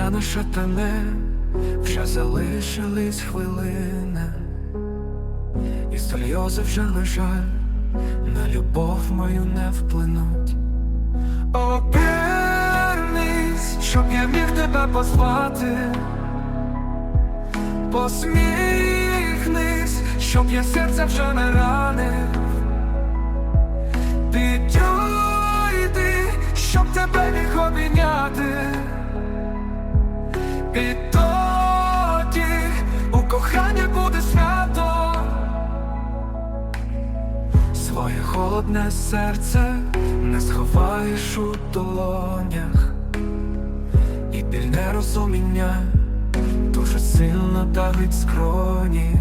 дня на шатане вже залишились хвилини, і сльози вже на жаль, на любов мою не вплинуть. Обернись, щоб я міг тебе позвати. Посміхнись, щоб я серце вже не ранив. Підійди, щоб тебе міг обійняти. І тоді у коханні буде свято. Своє холодне серце не сховаєш у долонях, і біль нерозуміння дуже сильно давить скроні.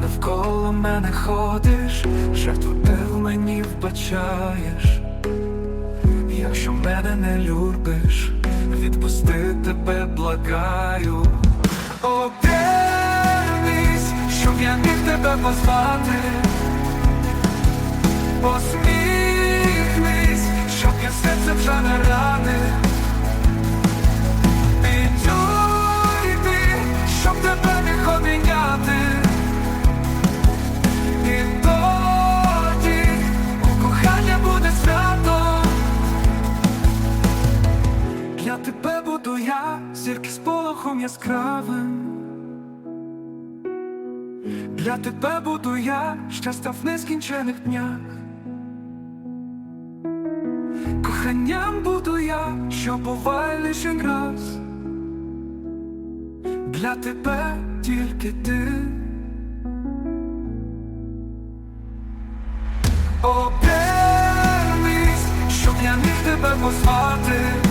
Навколо мене ходиш, жертву ти в мені вбачаєш. Якщо мене не любиш, відпусти тебе благаю. Обернись, щоб я міг тебе позвати. Посміхнись, щоб я серце вже не ранив. Буду я, зірки з полохом яскравим. Для тебе буду я, щастя в нескінчених днях. Коханням буду я, що буває лише раз. Для тебе тільки ти. Обернись, щоб я міг тебе позвати.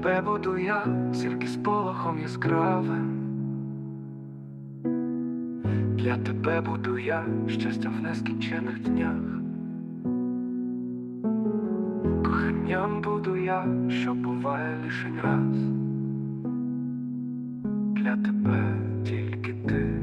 Тебе буду я, зірки з полохом яскравим. Для тебе буду я, щастя в нескінчених днях. Коханням буду я, що буває лише раз. Для тебе тільки ти.